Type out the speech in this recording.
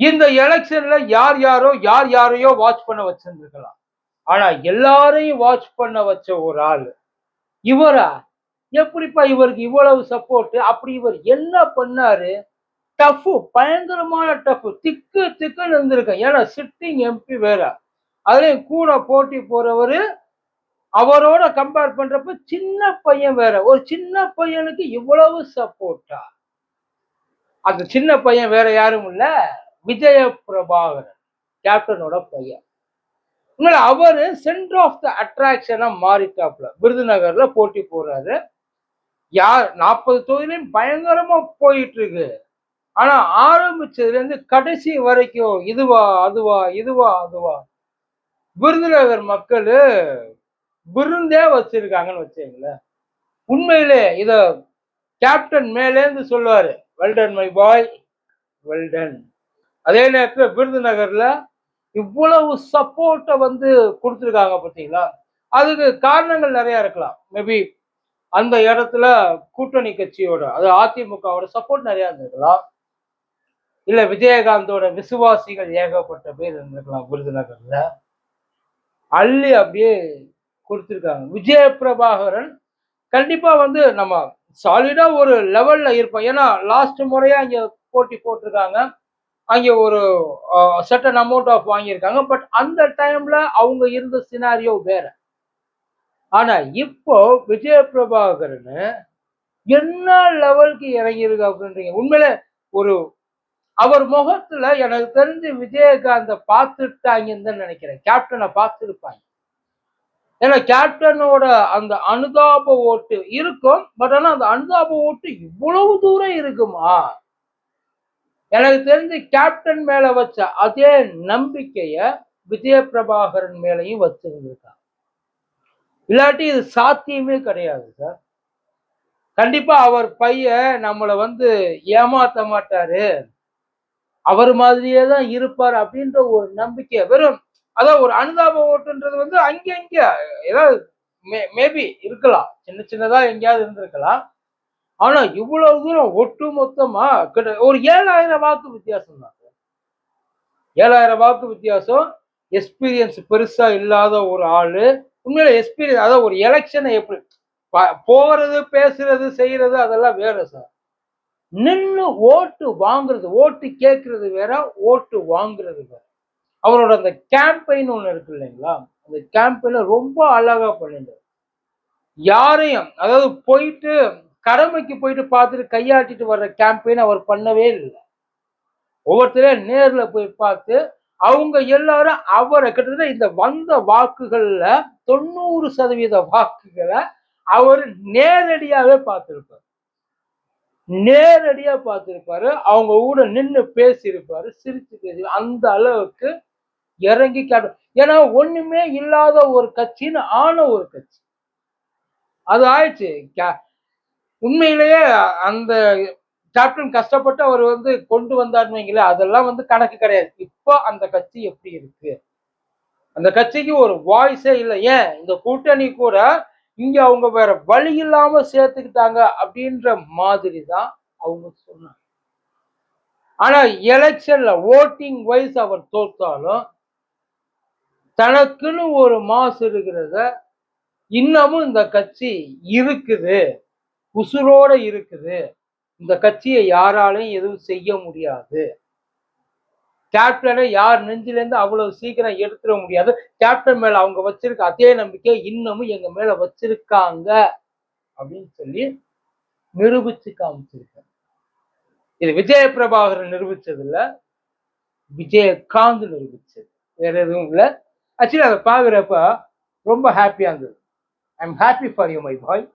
இந்த எலெக்ஷன்ல யார் யாரோ யார் யாரையோ வாட்ச் பண்ண வச்சிருந்துருக்கலாம். ஆனா எல்லாரையும் வாட்ச் பண்ண வச்ச ஒரு ஆள் இவரா? எப்படிப்பா இவருக்கு இவ்வளவு சப்போர்ட் அப்படி இவர் என்ன பண்ணாரு? டஃப்பு பயங்கரமான டஃப் திக்கு திக்குன்னு இருந்திருக்கேன் ஏன்னா சிட்டிங் எம்பி வேற. அதுலயும் கூட போட்டி போறவரு அவரோட கம்பேர் பண்றப்ப சின்ன பையன் வேற. ஒரு சின்ன பையனுக்கு இவ்வளவு சப்போர்ட்டா அந்த சின்ன பையன் வேற யாரும் இல்ல? விஜய பிரபாகரன் கேப்டனோட பையன். உண்மையில அவரு சென்டர் ஆஃப் த அட்ராக்ஷனா மாறிட்டாப்ல விருதுநகர்ல போட்டி போறாரு யார் நாற்பது தொகுதியிலும் பயங்கரமா போயிட்டு இருக்கு ஆனா ஆரம்பிச்சதுல இருந்து கடைசி வரைக்கும் இதுவா அதுவா இதுவா அதுவா. விருதுநகர் மக்கள் விருந்தே வச்சிருக்காங்கன்னு வச்சுங்களேன் உண்மையிலே இத கேப்டன் மேலேந்து சொல்லுவாரு. வெல்டன் மை பாய் வெல்டன் அதே நேரத்தில் விருதுநகர்ல இவ்வளவு சப்போர்ட்டை வந்து கொடுத்துருக்காங்க பார்த்தீங்களா? அதுக்கு காரணங்கள் நிறைய இருக்கலாம். மேபி அந்த இடத்துல கூட்டணி கட்சியோட அது அதிமுகவோட சப்போர்ட் நிறையா இருந்திருக்கலாம். இல்ல விஜயகாந்தோட விசுவாசிகள் ஏகப்பட்ட பேர் இருந்திருக்கலாம் விருதுநகர்ல அள்ளி அப்படியே கொடுத்துருக்காங்க. விஜய பிரபாகரன் கண்டிப்பா வந்து நம்ம சாலிடா ஒரு லெவல்ல இருப்போம். ஏன்னா லாஸ்ட் முறையா இங்க போட்டி போட்டிருக்காங்க. அங்கே ஒரு சர்டன் அமௌண்ட் ஆஃப் வாங்கியிருக்காங்க. பட் அந்த டைம்ல அவங்க இருந்த சினாரியோ வேற. ஆனா இப்போ விஜய பிரபாகரன் என்ன லெவலுக்கு இறங்கியிருக்கு அப்படின்றீங்க? உண்மையில ஒரு அவர் முகத்துல எனக்கு தெரிஞ்சு விஜயகாந்த பார்த்துட்டாங்கன்னு தான் நினைக்கிறேன் கேப்டனை பார்த்துருப்பாங்க. ஏன்னா கேப்டனோட அந்த அனுதாப ஓட்டு இருக்கும். பட் ஆனா அந்த அனுதாப ஓட்டு இவ்வளவு தூரம் இருக்குமா? எனக்கு தெரிஞ்சு கேப்டன் மேல வச்ச அதே நம்பிக்கைய விஜய பிரபாகரன் மேலையும் வச்சிருந்திருக்காங்க இல்லாட்டி இது சாத்தியமே கிடையாது சார் கண்டிப்பா அவர் பையன் நம்மளை வந்து ஏமாத்த மாட்டாரு. அவர் மாதிரியே தான் இருப்பார் அப்படின்ற ஒரு நம்பிக்கை வெறும் அதான் ஒரு அனுதாப ஓட்டுன்றது வந்து அங்கே இங்கே ஏதாவது மே மேபி இருக்கலாம். சின்ன சின்னதா எங்கேயாவது இருந்திருக்கலாம். ஆனா இவ்வளவு தூரம் ஒட்டு மொத்தமா கிட்ட ஒரு ஏழாயிரம் வாக்கு வித்தியாசம் தான். ஏழாயிரம் வாக்கு வித்தியாசம். எக்ஸ்பீரியன்ஸ் பெருசா இல்லாத ஒரு ஆளு. உண்மையில எக்ஸ்பீரியன்ஸ் அதாவது ஒரு எலெக்ஷனை எப்படி போறது பேசுறது செய்யறது அதெல்லாம் வேற சார் நின்று ஓட்டு வாங்குறது ஓட்டு கேட்கறது வேற ஓட்டு வாங்குறது வேற. அவரோட அந்த கேம்பெயின் ஒன்று இருக்கு இல்லைங்களா? அந்த கேம்பெயினை ரொம்ப அழகா பண்ணிட்டு யாரையும் அதாவது போயிட்டு கடமைக்கு போயிட்டு பார்த்துட்டு கையாட்டிட்டு வர்ற கேம்பெயின் அவர் பண்ணவே இல்லை. ஒவ்வொருத்தரையும் நேர்ல போய் பார்த்து அவங்க எல்லாரும் அவரை கிட்டத்தட்ட இந்த வந்த வாக்குகள்ல தொண்ணூறு சதவீத வாக்குகளை அவர் நேரடியாகவே பார்த்துருப்பார். நேரடியா பார்த்திருப்பாரு. அவங்க கூட நின்று பேசியிருப்பாரு. சிரித்து பேசி அந்த அளவுக்கு இறங்கி காட்டு. ஏன்னா ஒண்ணுமே இல்லாத ஒரு கட்சின்னு ஆன ஒரு கட்சி. அது ஆயிடுச்சு. உண்மையிலேயே அந்த கேப்டன் கஷ்டப்பட்டு அவர் வந்து கொண்டு வந்தார்னு வைங்களேன் அதெல்லாம் வந்து கணக்கு கிடையாது. இப்போ அந்த கட்சி எப்படி இருக்கு? அந்த கட்சிக்கு ஒரு வாய்ஸே இல்லை. ஏன்? இந்த கூட்டணி கூட இங்க அவங்க வேற வழி இல்லாம சேர்த்துக்கிட்டாங்க அப்படின்ற மாதிரி தான் அவங்க சொன்னாங்க. ஆனா எலெக்ஷன்ல ஓட்டிங் வைஸ் அவர் தோத்தாலும் தனக்குன்னு ஒரு மாசு இருக்கிறத இன்னமும் இந்த கட்சி இருக்குது. உசுரோட இருக்குது. இந்த கட்சியை யாராலையும் எதுவும் செய்ய முடியாது. கேப்டனை யார் நெஞ்சிலேருந்து அவ்வளவு சீக்கிரம் எடுத்துட முடியாது. கேப்டன் மேல அவங்க வச்சிருக்க அதே நம்பிக்கை இன்னமும் எங்க மேல வச்சிருக்காங்க அப்படின்னு சொல்லி நிரூபிச்சு காமிச்சிருக்காங்க. இது விஜய பிரபாகரன் நிரூபிச்சது இல்ல விஜயகாந்த் நிரூபிச்சது. வேற எதுவும் இல்லை. ஆக்சுவலி அதை பாக்குறப்ப ரொம்ப ஹாப்பியா இருந்தது. I am happy for you my boy